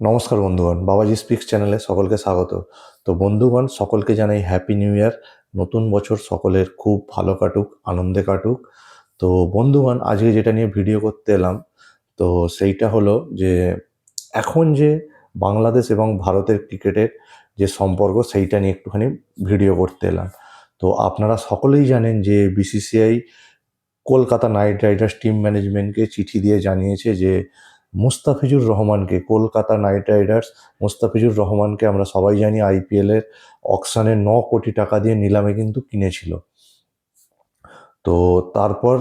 নমস্কার বন্ধুগণ, বাবাজি স্পিক্স চ্যানেলে সকলকে স্বাগত। তো বন্ধুগণ, সকলকে জানাই হ্যাপি নিউ ইয়ার নতুন বছর সকলের খুব ভালো কাটুক, আনন্দে কাটুক। তো বন্ধুগণ, আজকে যেটা নিয়ে ভিডিও করতে এলাম, তো সেইটা হলো যে, এখন যে বাংলাদেশ এবং ভারতের ক্রিকেটের যে সম্পর্ক, সেইটা নিয়ে একটুখানি ভিডিও করতে এলাম। তো আপনারা সকলেই জানেন যে BCCI Kolkata Knight Riders team ম্যানেজমেন্টকে চিঠি দিয়ে জানিয়েছে যে মুস্তাফিজুর রহমানকে, কলকাতা নাইট রাইডার্স, মুস্তাফিজুর রহমানকে আমরা সবাই জানি আইপিএলের অকশানে ন কোটি টাকা দিয়ে নিলামে কিন্তু কিনেছিল। তো তারপর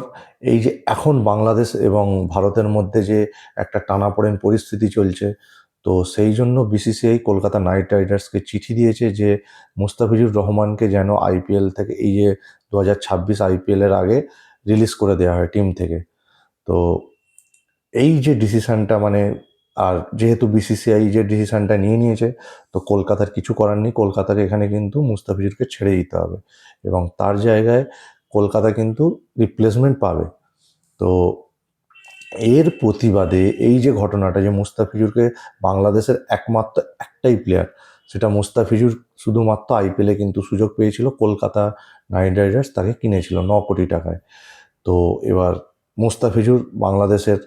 এই যে এখন বাংলাদেশ এবং ভারতের মধ্যে যে একটা টানাপোড়েন পরিস্থিতি চলছে, তো সেই জন্য বিসিসিআই কলকাতা নাইট রাইডার্সকে চিঠি দিয়েছে যে মুস্তাফিজুর রহমানকে যেন আইপিএল থেকে এই যে দু হাজার ছাব্বিশ আইপিএলের আগে রিলিজ করে দেওয়া হয় টিম থেকে। তো এই যে ডিসিশনটা মানে আর যেহেতু বিসিসিআই যে ডিসিশনটা নিয়ে নিয়েছে, তো কলকাতার কিছু করার নেই। কলকাতার এখানে কিন্তু মুস্তাফিজুরকে ছেড়ে দিতে হবে এবং তার জায়গায় কলকাতা কিন্তু রিপ্লেসমেন্ট পাবে। তো এর প্রতিবাদে এই যে ঘটনাটা যে মুস্তাফিজুরকে বাংলাদেশের একমাত্র একটাই প্লেয়ার সেটা মুস্তাফিজুর শুধুমাত্র আইপিএলে কিন্তু সুযোগ পেয়েছিল। কলকাতা নাইট রাইডার্স তাকে কিনেছিল ন কোটি টাকায়। তো এবার মুস্তাফিজুর বাংলাদেশের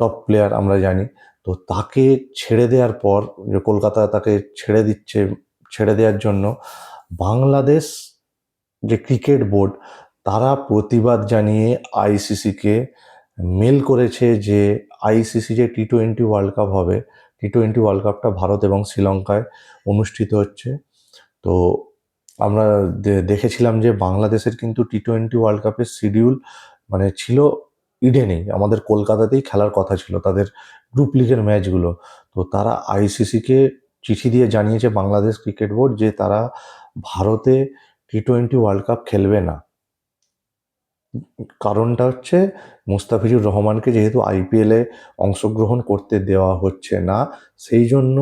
টপ প্লেয়ার আমরা জানি। তো তাকে ছেড়ে দেওয়ার পর, যে কলকাতা তাকে ছেড়ে দিচ্ছে, ছেড়ে দেওয়ার জন্য বাংলাদেশ যে ক্রিকেট বোর্ড তারা প্রতিবাদ জানিয়ে আইসিসিকে মেল করেছে যে আইসিসি যে টি টোয়েন্টি ওয়ার্ল্ড কাপ হবে টি টোয়েন্টি ওয়ার্ল্ড কাপটা ভারত এবং শ্রীলঙ্কায় অনুষ্ঠিত হচ্ছে। তো আমরা দেখেছিলাম যে বাংলাদেশের কিন্তু টি টোয়েন্টি ওয়ার্ল্ড কাপের শিডিউল মানে ছিল ইডেনেই আমাদের কলকাতাতেই খেলার কথা ছিল, তাদের গ্রুপ লিগের ম্যাচগুলো তো তারা আইসিসিকে চিঠি দিয়ে জানিয়েছে বাংলাদেশ ক্রিকেট বোর্ড যে তারা ভারতে টি টোয়েন্টি ওয়ার্ল্ড কাপ খেলবে না। কারণটা হচ্ছে মুস্তাফিজুর রহমানকে যেহেতু আইপিএলে অংশগ্রহণ করতে দেওয়া হচ্ছে না, সেই জন্য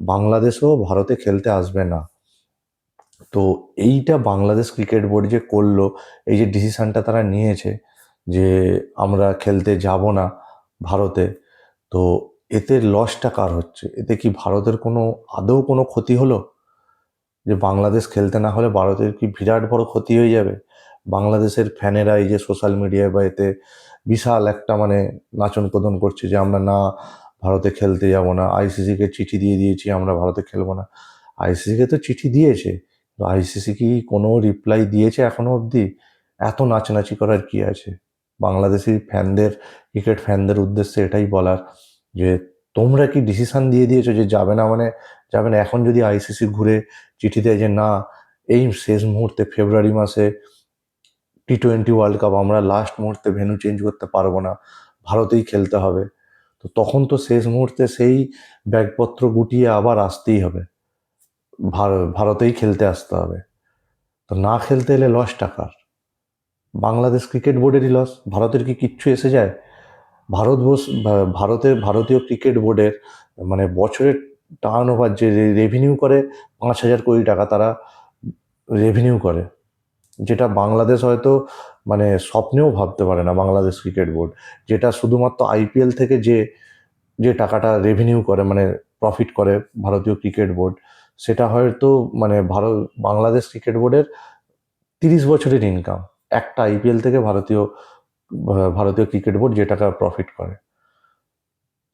বাংলাদেশও ভারতে খেলতে আসবে না। তো এইটা বাংলাদেশ ক্রিকেট বোর্ড যে করল, এই যে ডিসিশনটা তারা নিয়েছে যে আমরা খেলতে যাব না ভারতে, তো এতে লসটা কার হচ্ছে? এতে কি ভারতের কোনো, আদৌ কোনো ক্ষতি হলো? যে বাংলাদেশ খেলতে না হলে ভারতের কি বিরাট বড় ক্ষতি হয়ে যাবে? বাংলাদেশের ফ্যানেরা এই যে সোশ্যাল মিডিয়ায় বা এতে বিশাল একটা মানে নাচন কদন করছে যে আমরা না ভারতে খেলতে যাব না। আইসিসিকে চিঠি দিয়ে দিয়েছি, আমরা ভারতে খেলব না। আইসিসিকে তো চিঠি দিয়েছে তো আইসিসি কি কোনো রিপ্লাই দিয়েছে এখনও অবধি? এত নাচানাচি করার কি আছে? বাংলাদেশি ফ্যানদের, ক্রিকেট ফ্যানদের উদ্দেশ্যে এটাই বলার যে তোমরা কি ডিসিশন দিয়ে দিয়েছ যে যাবে না মানে যাবে না? এখন যদি আইসিসি ঘুরে চিঠি দেয় যে না, এই শেষ মুহূর্তে ফেব্রুয়ারি মাসে টি টোয়েন্টি ওয়ার্ল্ড কাপ আমরা লাস্ট মুহূর্তে ভেন্যু চেঞ্জ করতে পারব না, ভারতেই খেলতে হবে, তো তখন তো শেষ মুহূর্তে সেই ব্যাগপত্র গুটিয়ে আবার আসতেই হবে। ভারতেই খেলতে আসতে হবে। তো না খেলতে এলে লস টাকার বাংলাদেশ ক্রিকেট বোর্ডেরই লস ভারতের কি কিচ্ছু এসে যায়? ভারতবর্ষ ভারতের ভারতীয় ক্রিকেট বোর্ডের মানে বছরের টার্ন ওভার যে রেভিনিউ করে পাঁচ হাজার কোটি টাকা, তারা রেভিনিউ করে। যেটা বাংলাদেশ হয়তো মানে স্বপ্নেও ভাবতে পারে না বাংলাদেশ ক্রিকেট বোর্ড। যেটা শুধুমাত্র আইপিএল থেকে যে যে টাকাটা রেভিনিউ করে মানে প্রফিট করে ভারতীয় ক্রিকেট বোর্ড, সেটা হয়তো মানে ভারত, বাংলাদেশ ক্রিকেট বোর্ডের তিরিশ বছরের ইনকাম একটা আইপিএল থেকে ভারতীয় ভারতীয় ক্রিকেট বোর্ড যে টাকা প্রফিট করে।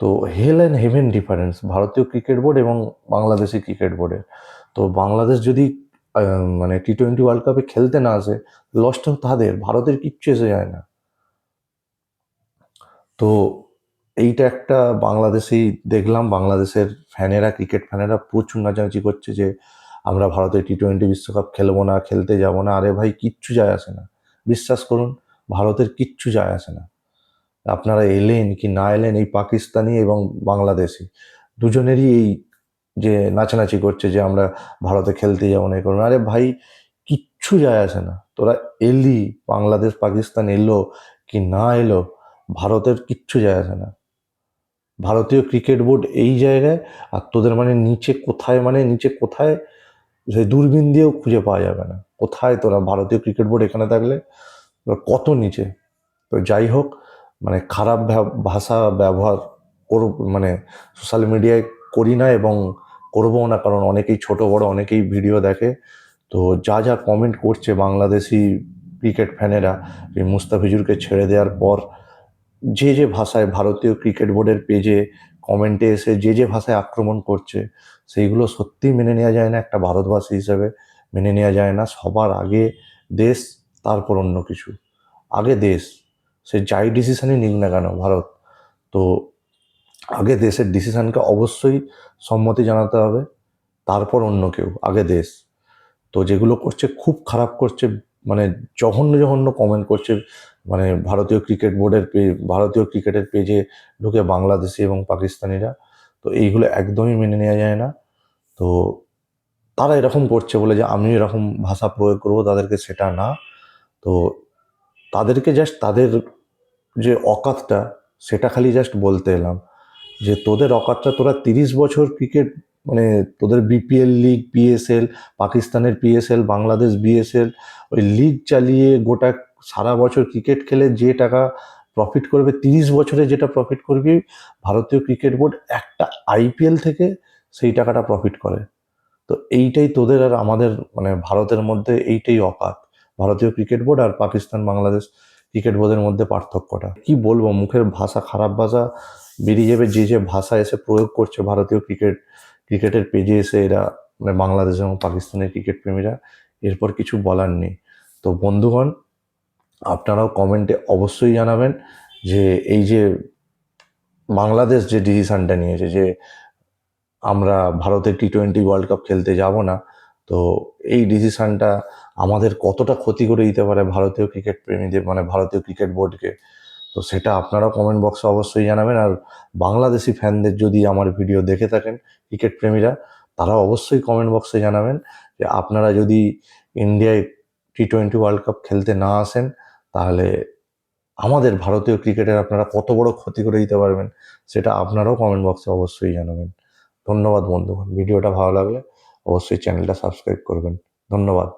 তো হেল অ্যান্ড হেভেন ডিফারেন্স ভারতীয় ক্রিকেট বোর্ড এবং বাংলাদেশি ক্রিকেট বোর্ডের তো বাংলাদেশ যদি মানে টি টোয়েন্টি ওয়ার্ল্ড কাপে খেলতে না আসে লসটা তাদের, ভারতের কিচ্ছু এসে যায় না। তো এইটা একটা বাংলাদেশি, দেখলাম বাংলাদেশের ফ্যানেরা ক্রিকেট ফ্যানেরা প্রচুর নাচানাচি করছে যে, আমরা ভারতের টি টোয়েন্টি বিশ্বকাপ খেলব না, খেলতে যাব না, আরে ভাই কিচ্ছু যায় আসে না। বিশ্বাস করুন, ভারতের কিচ্ছু যায় আসে না। আপনারা এলেন কি না এলেন এই পাকিস্তানি এবং বাংলাদেশি, দুজনেরই এই যে নাচানাচি করছে যে আমরা ভারতে খেলতে যাব না এ করব আরে ভাই, কিচ্ছু যায় আসে না। তোরা এলি, বাংলাদেশ, পাকিস্তান এলো কি না এলো, ভারতের কিচ্ছু যায় আসে না। ভারতীয় ক্রিকেট বোর্ড এই জায়গায়, আর তোদের মানে নিচে কোথায় মানে নিচে কোথায় সেই দূরবীন দিয়েও খুঁজে পাওয়া যাবে না। কোথায় তোরা ভারতীয় ক্রিকেট বোর্ড এখানে থাকলে? কত নিচে? তো যাই হোক মানে খারাপ ভাষা ব্যবহার করুক মানে সোশ্যাল মিডিয়ায় করি না এবং করবও না, কারণ অনেকেই ছোট, বড়, অনেকেই ভিডিও দেখে। তো যা যা কমেন্ট করছে বাংলাদেশি ক্রিকেট ফ্যানেরা এই মুস্তাফিজুরকে ছেড়ে দেওয়ার পর, যে যে ভাষায় ভারতীয় ক্রিকেট বোর্ডের পেজে কমেন্টে এসে যে যে ভাষায় আক্রমণ করছে, সেইগুলো সত্যিই মেনে নেওয়া যায় না একটা ভারতবাসী হিসেবে। মেনে নেওয়া যায় না সবার আগে দেশ, তারপর অন্য কিছু। আগে দেশ, সে যাই ডিসিশানই নিক না কেন ভারত, তো আগে দেশের ডিসিশানকে অবশ্যই সম্মতি জানাতে হবে, তারপর অন্য কেউ, আগে দেশ। তো যেগুলো করছে, খুব খারাপ করছে মানে জঘন্য জঘন্য কমেন্ট করছে মানে ভারতীয় ক্রিকেট বোর্ডের ভারতীয় ক্রিকেটের পেজে ঢুকে বাংলাদেশি এবং পাকিস্তানিরা। তো এইগুলো একদমই মেনে নেওয়া যায় না। তো তারা এরকম করছে বলে যে আমি এরকম ভাষা প্রয়োগ করব, তাদেরকে সেটা না। তো তাদেরকে জাস্ট তাদের যে অকাতটা, সেটা খালি জাস্ট বলতে এলাম যে তোদের অকাতটা তোরা তিরিশ বছর ক্রিকেট মানে তোদের বিপিএল লিগ পিএসএল পাকিস্তানের পিএসএল বাংলাদেশ বিএসএল ওই লিগ চালিয়ে গোটা সারা বছর ক্রিকেট খেলে যে টাকা প্রফিট করবে, তিরিশ বছরে যেটা প্রফিট করবে, ভারতীয় ক্রিকেট বোর্ড একটা আইপিএল থেকে সেই টাকাটা প্রফিট করে। তো এইটাই তোদের আর আমাদের মানে ভারতের মধ্যে এইটাই অকাত। ভারতীয় ক্রিকেট বোর্ড আর পাকিস্তান বাংলাদেশ ক্রিকেট বোর্ডের মধ্যে পার্থক্যটা। কি বলব, মুখের ভাষা খারাপ ভাষা, বেরিয়ে যাবে যে যে ভাষা এসে প্রয়োগ করছে ভারতীয় ক্রিকেট, ক্রিকেটের পেজে এসে এরা মানে বাংলাদেশ এবং পাকিস্তানের ক্রিকেট প্রেমীরা, এরপর কিছু বলার নেই। তো বন্ধুগণ আপনারাও কমেন্টে অবশ্যই জানাবেন যে এই যে বাংলাদেশ যে ডিসিশনটা নিয়েছে যে আমরা ভারতের টি টোয়েন্টি ওয়ার্ল্ড কাপ খেলতে যাব না, তো এই ডিসিশনটা আমাদের কতটা ক্ষতি করে দিতে পারে ভারতীয় ক্রিকেট প্রেমীদের মানে ভারতীয় ক্রিকেট বোর্ডকে? তো সেটা আপনারাও কমেন্ট বক্সে অবশ্যই জানাবেন। আর বাংলাদেশি ফ্যানদের যদি আমার ভিডিও দেখে থাকেন ক্রিকেট প্রেমীরা তারা অবশ্যই কমেন্ট বক্সে জানাবেন যে আপনারা যদি ইন্ডিয়ায় টি টোয়েন্টি ওয়ার্ল্ড কাপ খেলতে না আসেন তাহলে আমাদের ভারতীয় ক্রিকেটের আপনারা কত বড় ক্ষতি করে দিতে পারবেন, সেটা আপনারাও কমেন্ট বক্সে অবশ্যই জানাবেন। ধন্যবাদ বন্ধুগণ, ভিডিওটা ভালো লাগলে অবশ্যই চ্যানেলটা সাবস্ক্রাইব করবেন। ধন্যবাদ।